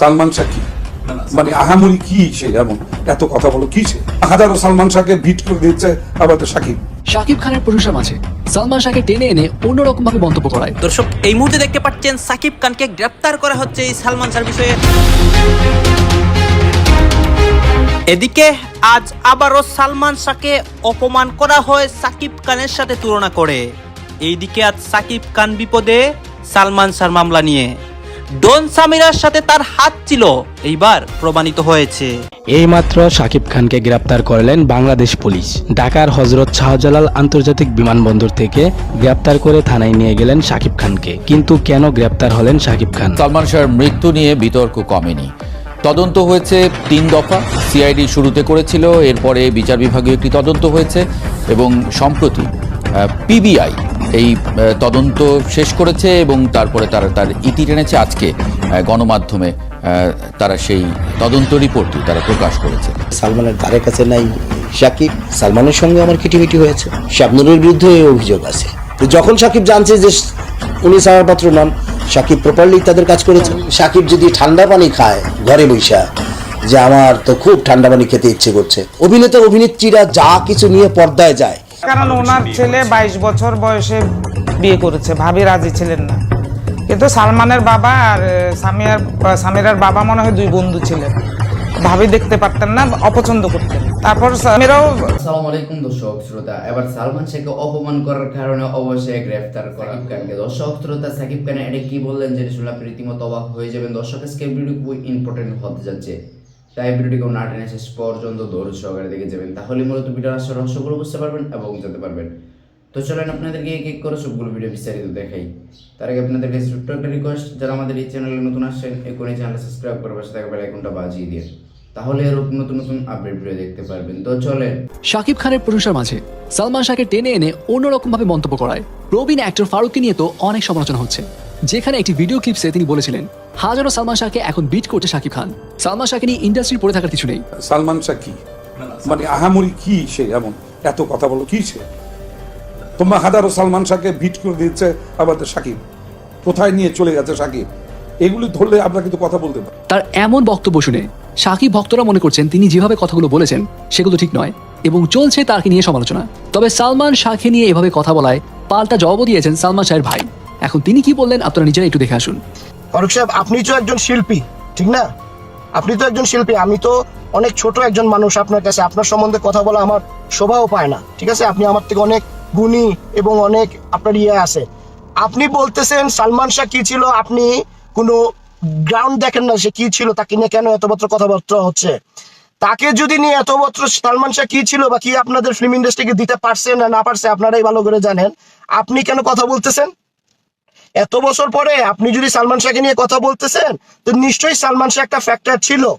সালমান শাহ কি? মানে আহামরি কি সে? এমন। এত কথা বলো কি সে? হাজারো সালমান শাহকে ভিট করে দিচ্ছে আবার তো শাকিব শাকিব খানের প্রশংসা মাঝে সালমান শাহকে টেনে এনে অন্যরকম ভাবে মন্তব্য করায়। দর্শক এই মুহূর্তে দেখতে পাচ্ছেন সাকিব খানকে গ্রেপ্তার করা হচ্ছে এই সালমান শাহর বিষয়ে। এদিকে আজ আবারও সালমান শাহকে অপমান করা হয় সাকিব খানের সাথে তুলনা করে। এইদিকে আজ সাকিব খান বিপদে সালমান শাহর মামলা নিয়ে। ডন সামিরার সাথে তার হাত ছিল এইবার প্রমাণিত হয়েছে। এইমাত্র শাকিব খানকে গ্রেপ্তার করলেন বাংলাদেশ পুলিশ। ঢাকার হজরত শাহজালাল আন্তর্জাতিক বিমানবন্দর থেকে গ্রেপ্তার করে থানায় নিয়ে গেলেন শাকিব খানকে। কিন্তু কেন গ্রেপ্তার হলেন শাকিব খান? সালমান শাহর মৃত্যু নিয়ে বিতর্ক কমেনি। তদন্ত হয়েছে তিন দফা। সিআইডি শুরুতে করেছিল এরপরে বিচার বিভাগীয় একটি তদন্ত হয়েছে এবং সম্প্রতি পিবিআই এই তদন্ত শেষ করেছে এবং তারপরে তারা, তার ইতি টেনেছে। আজকে গণমাধ্যমে তারা সেই তদন্ত রিপোর্টটি তারা প্রকাশ করেছে। সালমানের ধারে কাছে নাই সাকিব সালমানের সঙ্গে আমার কিটিমিটি হয়েছে। শাবনুরের বিরুদ্ধে এই অভিযোগ আছে। যখন সাকিব জানছে যে উনি ছাড়াপাত্র নন সাকিব প্রপারলি তাদের কাজ করেছে। সাকিব যদি ঠান্ডা পানি খায় ঘরে বৈশা, যে আমার তো খুব ঠান্ডা পানি খেতে ইচ্ছে করছে। অভিনেতা, অভিনেত্রীরা যা কিছু নিয়ে পর্দায় যায় কারণ ওনার ছেলে বাইশ বছর বয়সে বিয়ে করেছে ভাবি রাজি ছিলেন না। কিন্তু সালমানের বাবা আর সামিয়ার সামিরার বাবা মনে হয় দুই বন্ধু ছিলেন। ভাবি দেখতে পারতেন না অপছন্দ করতেন। তারপর সামিরাও আসসালামু আলাইকুম দর্শক শ্রোতা। এবার সালমান শাহকে অপমান করার কারণে অবশ্যই গ্রেফতার করা দর্শক শ্রোতা সাকিব খান এটা কি বললেন যেটা শুনলে আপনি রীতিমতো অবাক হয়ে যাবেন। দর্শক আজকে ভিডিও খুবই ইম্পর্টেন্ট হতে যাচ্ছে। তাই ভিডিওটি কোনো না টেনে শেষ পর্যন্ত দৌড় সহকারে দেখে যাবেন তাহলে মূলত ভিডিওর আসল রহস্যগুলো বুঝতে পারবেন এবং জানতে পারবেন তো চলেন আপনাদেরকে এক এক করে সবগুলো ভিডিও বিস্তারিত দেখাই। তার আগে আপনাদের কাছে ছোট্ট একটা রিকোয়েস্ট যারা আমাদের এই চ্যানেলে নতুন আসছেন এখন এই চ্যানেলটা সাবস্ক্রাইব করে পাশে থাকা বেল আইকনটা বাজিয়ে দিয়ে। তাহলে এরকম নতুন নতুন আপডেট ভিডিও দেখতে পারবেন। তো চলেন। শাকিব খানের প্রশংসার মাঝে সালমান শাহকে টেনে এনে অন্যরকম ভাবে মন্তব্য করায়। প্রবীণ অ্যাক্টর ফারুককে নিয়ে তো অনেক সমালোচনা হচ্ছে। যেখানে একটি ভিডিও ক্লিপসে তিনি বলেছিলেন হাজারো সালমান শাহকে এখন বিট করছে শাকিব খান। সালমান শাহকে নিয়ে ইন্ডাস্ট্রি পড়ে থাকার কিছু নেই। সালমান শাহ কি? মানে আহামরি কি সে? এমন এত কথা বলো কি সে? তোমরা হাজারো সালমান শাহকে ভিট করে দিচ্ছে আবার তো শাকিব। কোথায় নিয়ে চলে গেছে শাকিব? এগুলি ধরলে আমরা কিন্তু কথা বলতে পারি। তার এমন বক্তব্য শুনে শাকিব ভক্তরা মনে করছেন তিনি যেভাবে কথাগুলো বলেছেন সেগুলো ঠিক নয় এবং চলছে তাকে নিয়ে সমালোচনা। তবে সালমান শাহকে নিয়ে এভাবে কথা বলায় পাল্টা জবাবও দিয়েছেন সালমান শাহের ভাই। এখন তিনি কি বললেন, আপনারা নিজেরা একটু দেখে আসুন। ফারুক সাহেব, আপনি তো একজন শিল্পী, ঠিক না? আপনি তো একজন শিল্পী, আমি তো অনেক ছোট একজন মানুষ আপনার কাছে। আপনার সম্বন্ধে কথা বলা আমার শোভাও পায় না, ঠিক আছে? আপনি আমার থেকে অনেক গুণী এবং অনেক আপনার ইয়ে আছে। আপনি বলতেছেন, সালমান শাহ কি ছিল? আপনি কোনো গ্রাউন্ড দেখেন না সে কি ছিল, তাকে নিয়ে কেন এত বছর কথাবার্তা হচ্ছে? তাকে যদি নিয়ে এত বছর সালমান শাহ কি ছিল বা কি আপনাদের ফিল্ম ইন্ডাস্ট্রিকে দিতে পারছে না না পারছে, আপনারাই ভালো করে জানেন। আপনি কেন কথা বলতেছেন? এত বছর পরে আপনি যদি সালমান শাহকে নিয়ে কথা বলতেছেন, তো নিশ্চয়ই সালমান শাহ একটা ফ্যাক্টর ছিল।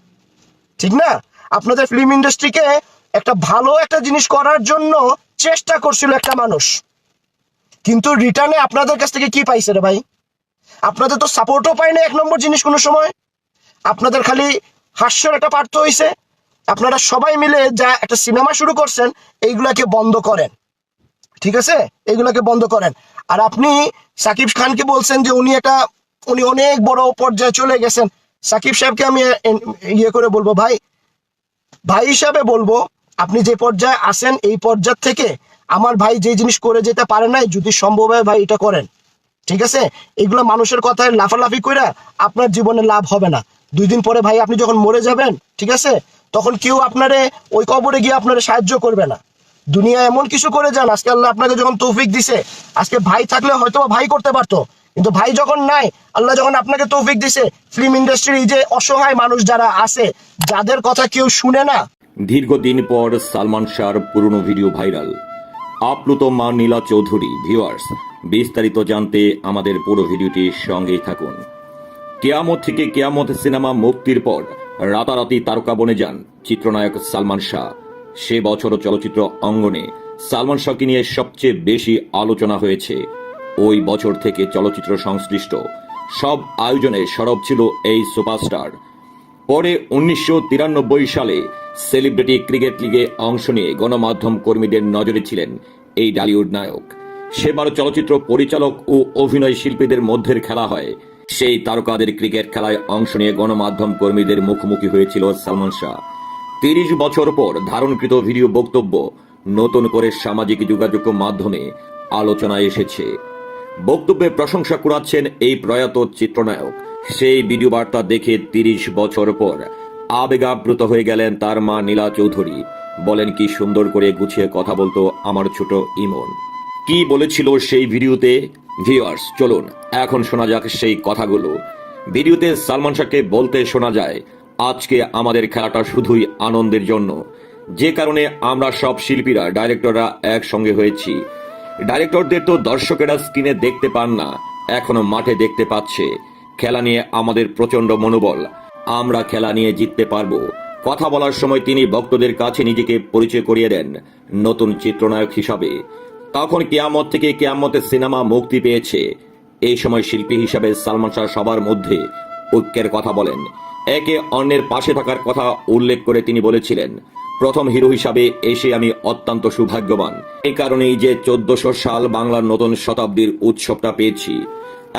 ঠিক না? আপনাদের ফিল্ম ইন্ডাস্ট্রিকে একটা ভালো একটা জিনিস করার জন্য চেষ্টা করছিল একটা মানুষ। কিন্তু রিটার্নে আপনাদের কাছ থেকে কি পাইছে রে ভাই? আপনাদের তো সাপোর্টও পায় না এক নম্বর জিনিস কোনো সময়। আপনাদের খালি হাস্যর একটা পার্থ হয়েছে আপনারা সবাই মিলে যা একটা সিনেমা শুরু করছেন, এইগুলাকে বন্ধ করেন। ঠিক আছে? এইগুলাকে বন্ধ করেন। আর আপনি সাকিব খানকে বলছেন যে উনি একটা, উনি অনেক বড় পর্যায়ে চলে গেছেন। সাকিব সাহেবকে আমি ইয়ে করে বলব, ভাই ভাই হিসাবে বলব, আপনি যে পর্যায়ে আসেন এই পর্যায় থেকে আমার ভাই যে জিনিস করে যেতে পারে নাই, যদি সম্ভব হয় ভাই এটা করেন। ঠিক আছে? এগুলো মানুষের কথায় লাফালাফি করে আপনার জীবনে লাভ হবে না। দুই দিন পরে ভাই আপনি যখন মরে যাবেন, ঠিক আছে? তখন কেউ আপনারে ওই কবরে গিয়ে আপনারে সাহায্য করবে না। দুনিয়া এমন কিছু করে যান, আজকে আল্লাহ আপনাকে যখন তৌফিক দিছে, আজকে ভাই থাকলে হয়তো ভাই করতে পারতো, কিন্তু ভাই যখন নাই, আল্লাহ যখন আপনাকে তৌফিক দিছে ফিল্ম ইন্ডাস্ট্রির যে অসহায় মানুষ যারা আছে, যাদের কথা কেউ শুনে না। দীর্ঘদিন পর সালমান শাহর পুরনো ভিডিও ভাইরাল। আপ্লুত মা নীলা চৌধুরী ভিউয়ার্স বিস্তারিত জানতে আমাদের পুরো ভিডিওটির সঙ্গেই থাকুন। কেয়ামত থেকে কেয়ামত সিনেমা মুক্তির পর রাতারাতি তারকা বনে যান চিত্রনায়ক সালমান শাহ। সে বছরও চলচ্চিত্র অঙ্গনে সালমান শাহকে নিয়ে সবচেয়ে বেশি আলোচনা হয়েছে। ওই বছর থেকে চলচ্চিত্র সংশ্লিষ্ট সব আয়োজনে সরব ছিল এই সুপারস্টার। পরে উনিশশো তিরানব্বই সালে সেলিব্রিটি ক্রিকেট লিগে অংশ নিয়ে গণমাধ্যম কর্মীদের নজরে ছিলেন এই ডালিউড নায়ক। সেবার চলচ্চিত্র পরিচালক ও অভিনয় শিল্পীদের মধ্যের খেলা হয়। সেই তারকাদের ক্রিকেট খেলায় অংশ নিয়ে গণমাধ্যম কর্মীদের মুখোমুখি হয়েছিল সালমান শাহ। তিরিশ বছর পর ধারণকৃত ভিডিও বক্তব্য নতুন করে সামাজিক যোগাযোগ মাধ্যমে আলোচনায় এসেছে। বক্তব্যে প্রশংসা কুড়াচ্ছেন এই প্রয়াত চিত্রনায়ক। সেই ভিডিও বার্তা দেখে তিরিশ বছর পর আবেগাপ্লুত হয়ে গেলেন তার মা নীলা চৌধুরী। বলেন, কি সুন্দর করে গুছিয়ে কথা বলতো আমার ছোট ইমন। কি বলেছিল সেই ভিডিওতে? ভিউয়ার্স, চলুন, এখন শোনা যাক সেই কথাগুলো। ভিডিওতে সালমান শাহকে বলতে শোনা যায় আজকে আমাদের খেলাটা শুধুই আনন্দের জন্য। যে কারণে আমরা সব শিল্পীরা, ডাইরেক্টররা একসঙ্গে হয়েছি। ডাইরেক্টরদের তো দর্শকেরা স্ক্রিনে দেখতে পান না, এখনও মাঠে দেখতে পাচ্ছে। খেলা নিয়ে আমাদের প্রচণ্ড মনোবল। আমরা খেলা নিয়ে জিততে পারব। কথা বলার সময় তিনি ভক্তদের কাছে নিজেকে পরিচয় করিয়ে দেন, নতুন চিত্রনায়ক হিসাবে। তখন কেয়ামত থেকে কেয়ামতের সিনেমা মুক্তি পেয়েছে। এই সময় শিল্পী হিসাবে সালমান শাহ সবার মধ্যে ঐক্যের কথা বলেন। একে অন্যের পাশে থাকার কথা উল্লেখ করে তিনি বলেছিলেন, প্রথম হিরো হিসাবে এসে আমি অত্যন্ত সৌভাগ্যবান। এই কারণেই যে চোদ্দশো সাল বাংলার নতুন শতাব্দীর উৎসবটা পেয়েছি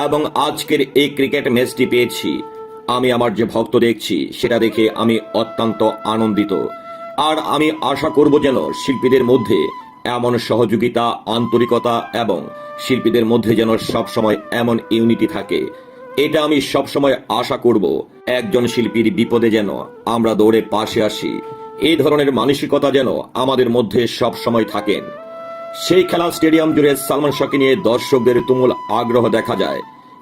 এবং আজকের এই ক্রিকেট ম্যাচটি পেয়েছি। আমি আমার যে ভক্ত দেখছি, সেটা দেখে আমি অত্যন্ত আনন্দিত। আর আমি আশা করব যেন শিল্পীদের মধ্যে এমন সহযোগিতা, আন্তরিকতা এবং শিল্পীদের মধ্যে যেন সবসময় এমন ইউনিটি থাকে এটা আমি সবসময় আশা করব, একজন শিল্পীর বিপদে যেন আমরা দৌড়ে পাশে আসি। এই ধরনের মানসিকতা যেন আমাদের মধ্যে সব সময় থাকেন। সেই খেলা স্টেডিয়াম জুড়ে সালমান শাহকে নিয়ে দর্শকদের তুমুল আগ্রহ দেখা যায়।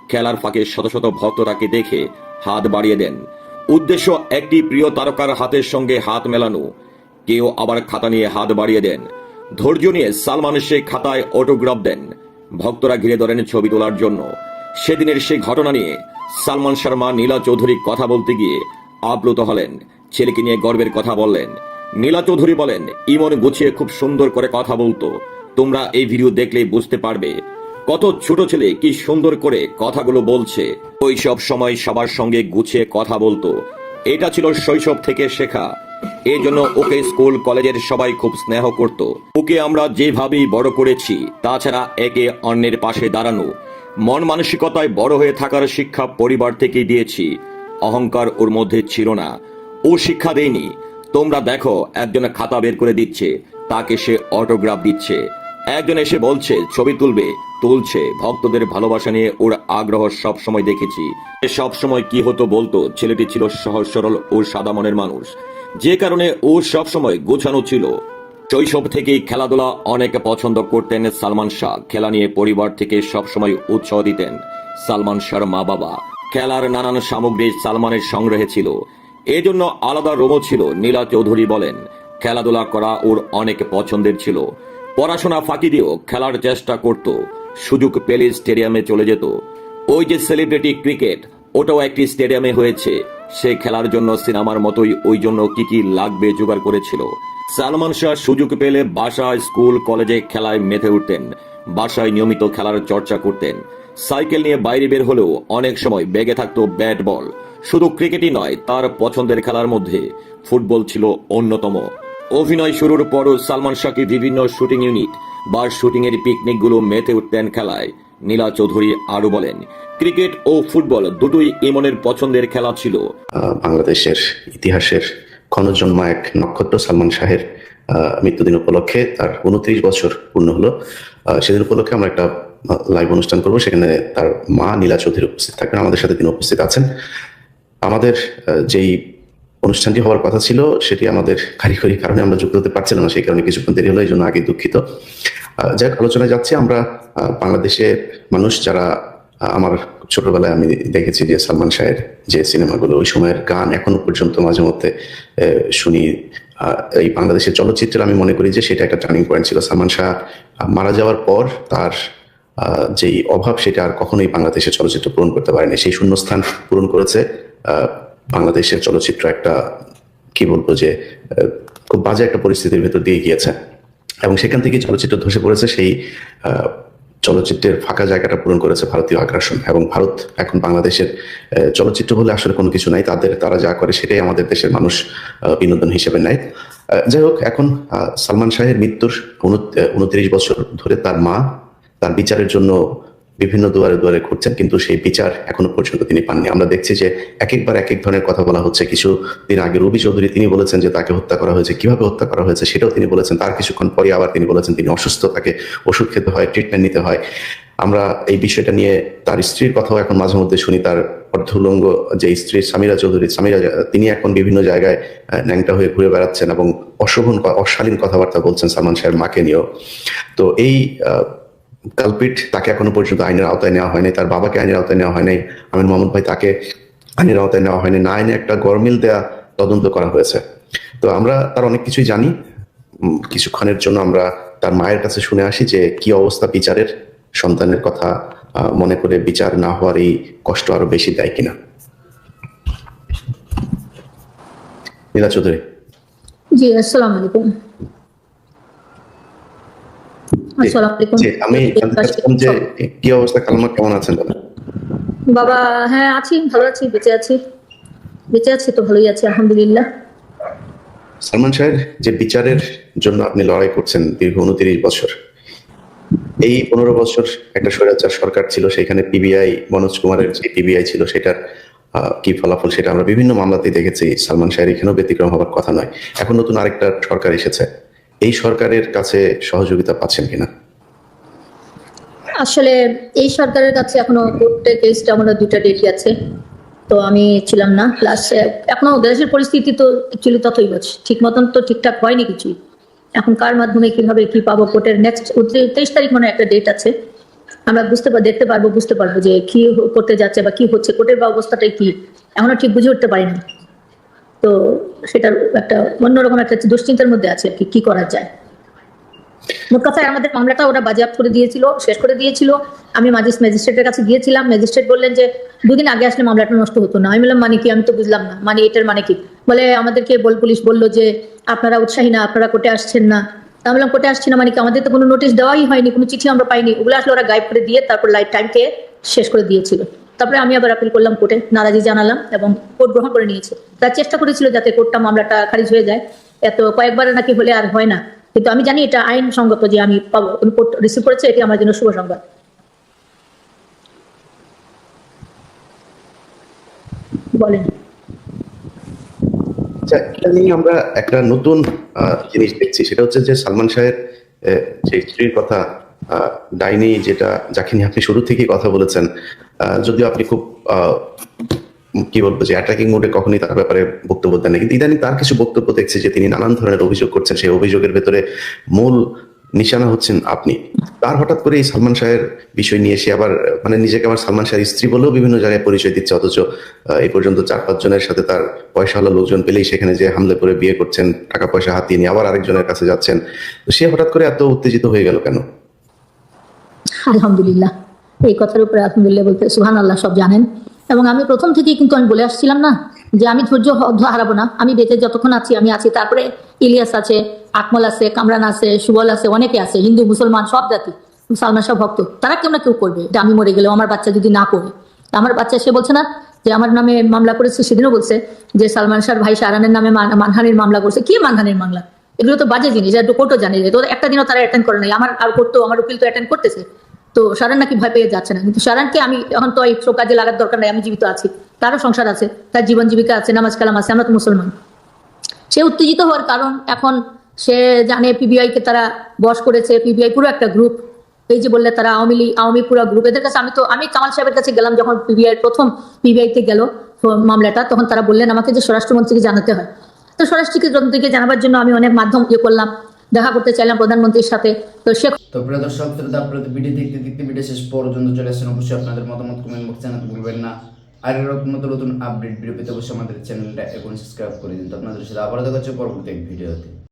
খেলার ফাঁকে শত শত ভক্ত তাকে দেখে হাত বাড়িয়ে দেন। উদ্দেশ্য, একটি প্রিয় তারকার হাতের সঙ্গে হাত মেলানো। কেউ আবার খাতা নিয়ে হাত বাড়িয়ে দেন। ধৈর্য নিয়ে সালমান সেই খাতায় অটোগ্রাফ দেন। ভক্তরা ঘিরে ধরেন ছবি তোলার জন্য। সেদিনের সেই ঘটনা নিয়ে সালমান শর্মা, নীলা চৌধুরী কথা বলতে গিয়ে আপ্লুত হলেন। ছেলেকে নিয়ে গর্বের কথা বললেন। নীলা চৌধুরী বলেন, ইমন গুছিয়ে খুব সুন্দর করে কথা বলতো। তোমরা এই ভিডিও দেখলেই বুঝতে পারবে কত ছোট ছেলে কি সুন্দর করে কথাগুলো বলছে। ওই সব সময় সবার সঙ্গে গুছিয়ে কথা বলতো। এটা ছিল শৈশব থেকে শেখা। এই জন্য ওকে স্কুল, কলেজের সবাই খুব স্নেহ করত। ওকে আমরা যেভাবেই বড় করেছি, তাছাড়া একে অন্যের পাশে দাঁড়ানো মন মানসিকতায় বড় হয়ে থাকার শিক্ষা পরিবার থেকেই দিয়েছি। অহংকার ওর মধ্যে ছিল না। ও শিক্ষা দেয়নি। তোমরা দেখো, একজন খাতা বের করে দিচ্ছে, তাকে সে অটোগ্রাফ দিচ্ছে। একজন এসে বলছে, ছবি তুলবে, তুলছে। ভক্তদের ভালোবাসা নিয়ে ওর আগ্রহ সব সময় দেখেছি। সব সময় কি হতো বলতো, ছেলেটি ছিল সহজ সরল ও সাদা মনের মানুষ। যে কারণে ও সব সময় গোছানো ছিল। শৈশব থেকেই খেলাধুলা অনেক পছন্দ করতেন সালমান শাহ। খেলা নিয়ে পরিবার থেকে সবসময় উৎসাহ দিতেন সালমান শাহর মা বাবা। খেলার নানান সামগ্রী সালমানের সংগ্রহে ছিল। এজন্য আলাদা রোমও ছিল, নীলা চৌধুরী বলেন। খেলাধুলা করা ওর অনেক পছন্দের ছিল। পড়াশোনা ফাঁকি দিয়েও খেলার চেষ্টা করত। সুযোগ পেলে স্টেডিয়ামে চলে যেত। ওই যে সেলিব্রিটি ক্রিকেট, ওটাও একটি স্টেডিয়ামে হয়েছে। সে খেলার জন্য সিনেমার মতোই ওই জন্য কি কি লাগবে জোগাড় করেছিল। সালমান শাহ সুযোগ পেলে বাসায়, স্কুল, কলেজে খেলায় মেতে উঠতেন। বাসায় নিয়মিত খেলার চর্চা করতেন। সাইকেল নিয়ে বাইরে বের হলেও অনেক সময় বেগে থাকতো ব্যাট বল। শুধু ক্রিকেটই নয়, তার পছন্দের খেলার মধ্যে ফুটবল ছিল অন্যতম। অভিনয় শুরুর পরও সালমান শাহকে বিভিন্ন শুটিং ইউনিট বা শুটিং এর পিকনিকগুলো মেতে উঠতেন খেলায়। নীলা চৌধুরী আরও বলেন, ক্রিকেট ও ফুটবল দুটোই ইমনের পছন্দের খেলা ছিল। বাংলাদেশের ইতিহাসের ক্ষণজন্মা এক নক্ষত্র সালমান শাহের মৃত্যুদিন উপলক্ষে। তার উনত্রিশ বছর পূর্ণ হলো। সেদিন উপলক্ষে আমরা একটা লাইভ অনুষ্ঠান করব। সেখানে তার মা নীলা চৌধুরী উপস্থিত থাকবেন। আমাদের সাথে তিনি উপস্থিত আছেন। আমাদের যেই অনুষ্ঠানটি হওয়ার কথা ছিল সেটি আমাদের কারিগরি কারণে আমরা যুক্ত হতে পারছিলাম না। সেই কারণে কিছুক্ষণ দেরি হলো এই জন্য আগে দুঃখিত। যাক আলোচনায় যাচ্ছি আমরা। আহ, বাংলাদেশের মানুষ যারা আমার ছোটবেলায় আমি দেখেছি যে সালমান শাহের যে সিনেমাগুলো, ওই সময়ের গান এখনও পর্যন্ত মাঝে মধ্যে শুনি। এই বাংলাদেশের চলচ্চিত্রের আমি মনে করি যে সেটা একটা টার্নিং পয়েন্ট ছিল। সালমান শাহ মারা যাওয়ার পর তার যেই অভাব সেটা আর কখনোই বাংলাদেশের চলচ্চিত্র পূরণ করতে পারেনি। সেই শূন্যস্থান পূরণ করেছে বাংলাদেশের চলচ্চিত্র একটা, কি বলব যে খুব বাজে একটা পরিস্থিতির ভেতর দিয়ে গিয়েছে। এবং সেখান থেকে চলচ্চিত্র ধসে পড়েছে সেই চলচ্চিত্রের ফাঁকা জায়গাটা পূরণ করেছে ভারতীয় আগ্রাসন এবং ভারত এখন বাংলাদেশের চলচ্চিত্র বলে আসলে কোনো কিছু নাই, তাদের, তারা যা করে সেটাই আমাদের দেশের মানুষ বিনোদন হিসেবে নেয়। যাই হোক, এখন সালমান শাহের মৃত্যুর উনত্রিশ বছর ধরে তার মা, তার বিচারের জন্য বিভিন্ন দুয়ারে দুয়ারে ঘুরছেন, কিন্তু সেই বিচার এখনও পর্যন্ত তিনি পাননি। আমরা দেখছি যে এক একবার এক এক ধরনের কথা বলা হচ্ছে। কিছু দিন আগে রবি চৌধুরী তিনি বলেছেন যে তাকে হত্যা করা হয়েছে। কীভাবে হত্যা করা হয়েছে সেটাও তিনি বলেছেন। তার কিছুক্ষণ পরে আবার তিনি বলেছেন তিনি অসুস্থ, তাকে ওষুধ খেতে হয় ট্রিটমেন্ট নিতে হয়। আমরা এই বিষয়টা নিয়ে তার স্ত্রীর কথাও এখন মাঝে মধ্যে শুনি। তার অর্ধলঙ্গ যে স্ত্রী সামিরা চৌধুরী, সামিরা তিনি এখন বিভিন্ন জায়গায় ন্যাংটা হয়ে ঘুরে বেড়াচ্ছেন এবং অশোভন অশালীন কথাবার্তা বলছেন সালমান শাহের মাকে নিয়েও। তো এই কালপিট তাকে এখনও পর্যন্ত আইনের আওতায় নেওয়া হয়নি, তার বাবাকে আইনের আওতায় নেওয়া হয়নি, আমির মোহাম্মদ ভাই তাকে আইনের আওতায় নেওয়া হয়নি, না আইনে একটা গরমিল দেয়া তদন্ত করা হয়েছে। তো আমরা তার অনেক কিছুই জানি কিছুক্ষণের জন্য আমরা তার মায়ের কাছে শুনে আসি যে কি অবস্থা বিচারের সন্তানের কথা মনে করে বিচার না হওয়ার এই কষ্ট আরও বেশি দেয় কিনা। নীলা চৌধুরী। জি, আসসালামু আলাইকুম। আসসালামু আলাইকুম আমি জানতে কি অবস্থা কালমা কেমন আছেন বাবা হ্যাঁ আছি ভালো আছি বেঁচে আছি। বেঁচে আছি তো ভালোই আছি আলহামদুলিল্লাহ। সালমান শাহের যে বিচারের জন্য আপনি লড়াই করছেন দীর্ঘ উনত্রিশ বছর এই পনেরো বছর একটা স্বৈরাচার সরকার ছিল সেখানে পিবিআই মনোজ কুমারের যে পিবিআই ছিল সেটার কি ফলাফল সেটা আমরা বিভিন্ন মামলাতে দেখেছি। সালমান শাহের এখানেও ব্যতিক্রম হওয়ার কথা নয়। এখন নতুন আরেকটা সরকার এসেছে। এই সরকারের কাছে সহযোগিতা পাচ্ছেন কিনা? আসলে এই সরকারের কাছে এখনও কোর্টে কেসটা আমরা দুটা ডেটই আছে। তো আমি ছিলাম না। প্লাস এখনও দেশের পরিস্থিতি তো অ্যাকচুয়ালি ততই হচ্ছে। ঠিক মতন তো ঠিকঠাক হয়নি কিছুই। এখন কার মাধ্যমে কীভাবে কি পাবো কোর্টের নেক্সট তেইশ তারিখ মানে একটা ডেট আছে। আমরা বুঝতে পার দেখতে পারব, বুঝতে পারব যে কি করতে যাচ্ছে বা কি হচ্ছে। কোর্টের ব্যবস্থাটাই কি? এখনও ঠিক বুঝে উঠতে পারি না তো সেটার একটা অন্যরকম একটা দুশ্চিন্তার মধ্যে আছে আর কি কি করা যায়। আমাদের মামলাটা ওরা বাজেয়াপ্ত করে দিয়েছিল, শেষ করে দিয়েছিল। আমি মাজিস, ম্যাজিস্ট্রেটের কাছে গিয়েছিলাম, ম্যাজিস্ট্রেট বললেন যে, দুদিন আগে আসলে মামলাটা নষ্ট হতো না। আমি বললাম মানে কি? আমি তো বুঝলাম না। মানে এটার মানে কি? বলে, আমাদেরকে বল, পুলিশ বলল যে, আপনারা উৎসাহী না, আপনারা কোর্টে আসছেন না। আমি বললাম, কোর্টে আসছি না মানে কি? আমাদের তো কোনো নোটিশ দেওয়াই হয়নি, কোনো চিঠি আমরা পাইনি। ওগুলো আসলে ওরা গাইড করে দিয়ে তারপর লাইট টাইমকে শেষ করে দিয়েছিল। তারপরে আমি আবার আপিল করলাম কোর্টে নারাজি জানালাম এবং কোর্ট গ্রহণ করে নিয়েছে। তারা চেষ্টা করেছিল যাতে কোর্টটা মামলাটা খারিজ হয়ে যায়। এত কয়েকবার নাকি হলে আর হয় না। কিন্তু আমি জানি এটা আইন সঙ্গত যে আমি পাবো। কোর্ট রিসিভ করেছে, এটি আমার জন্য শুভ সংবাদ। বলেন। আচ্ছা আমরা একটা নতুন জিনিস দেখছি। সেটা হচ্ছে যে সালমান শাহের যে স্ত্রীর কথা ডাইনি যেটা, যাকে নিয়ে আপনি শুরু থেকেই কথা বলেছেন যদিও আপনি খুব কি বলব যে অ্যাটাকিং মোডে কখনই তার ব্যাপারে বক্তব্য দেন না কিন্তু ইদানিং তার কিছু বক্তব্য দেখছি যে তিনি নানান ধরনের অভিযোগ করছেন। সেই অভিযোগের ভেতরে মূল নিশানা হচ্ছেন আপনি। তার হঠাৎ করে এই সালমান শাহের বিষয় নিয়ে এসে আবার মানে নিজেকে আবার সালমান শাহের স্ত্রী বলেও বিভিন্ন জায়গায় পরিচয় দিচ্ছে, অথচ এই পর্যন্ত চার পাঁচ জনের সাথে তার পয়সা পয়সাওয়ালা লোকজন পেলেই সেখানে যে হামলে করে বিয়ে করছেন, টাকা পয়সা হাতিয়ে নিয়ে আবার আরেকজনের কাছে যাচ্ছেন। তো সে হঠাৎ করে এত উত্তেজিত হয়ে গেল কেন? আলহামদুলিল্লাহ। এই কথার উপরে আলহামদুলিল্লাহ বলতে সুহান আল্লাহ সব জানেন। এবং আমি প্রথম থেকেই কিন্তু আমি বলে আসছিলাম না যে আমি ধৈর্য হারাবো না। আমি বেঁচে যতক্ষণ আছি, আমি আছি। তারপরে ইলিয়াস আছে, আকমল আছে, কামরান আছে, সুবল আছে, অনেকে আছে, হিন্দু, মুসলমান, সব জাতি সালমান শাহ ভক্ত। তারা কেউ না কেউ করবে এটা আমি মরে গেলেও আমার বাচ্চা যদি না করে আমার বাচ্চা, সে বলছে না যে আমার নামে মামলা করেছে, সেদিনও বলছে যে সালমান শাহর ভাই শাহরানের নামে মান- মানহানির মামলা করছে। কি মানহানির মামলা? এগুলো তো বাজে জিনিস এটা কোর্টও জানে। যে তো একটা দিনও তারা অ্যাটেন্ড করে নাই। আমার আর করতো আমার উকিল তো অ্যাটেন্ড করতেছে। তো সারান নাকি ভয় পেয়ে যাচ্ছে না। কিন্তু সারানকে আমি এখন তো সব কাজে লাগার দরকার নাই, আমি জীবিত আছি। তারও সংসার আছে, তার জীবন জীবিকা আছে, নামাজ কালাম আছে, আমরা তো মুসলমান। সে উত্তেজিত হওয়ার কারণ এখন সে জানে পিবিআই কে তারা বস করেছে পিবিআই পুরো একটা গ্রুপ এই যে বললে তারা আওয়ামী লীগ, আওয়ামী পুরো গ্রুপ এদের কাছে আমি তো, আমি কামাল সাহেবের কাছে গেলাম যখন পিবিআই প্রথম পিবিআই তে গেল মামলাটা, তখন তারা বললেন, আমাকে যে স্বরাষ্ট্রমন্ত্রীকে জানাতে হয়। তো স্বরাষ্ট্রমন্ত্রীকে জানাবার জন্য আমি অনেক মাধ্যম ইয়ে করলাম। দেখা করতে চাইলাম প্রধানমন্ত্রীর সাথে। তো সে তো প্রিয় দর্শক, শ্রোতা আপনারা ভিডিও দেখতে দেখতে ভিডিও শেষ পর্যন্ত চলে আসেন অবশ্যই আপনাদের মতামত কমেন্ট বক্সে জানাতে ভুলবেন না। আর এরকম নতুন নতুন আপডেট ভিডিও পেতে অবশ্যই আমাদের চ্যানেলটা এখন সাবস্ক্রাইব করে দিন। তো আপনাদের সাথে আবার দেখা হচ্ছে পরবর্তী ভিডিওতে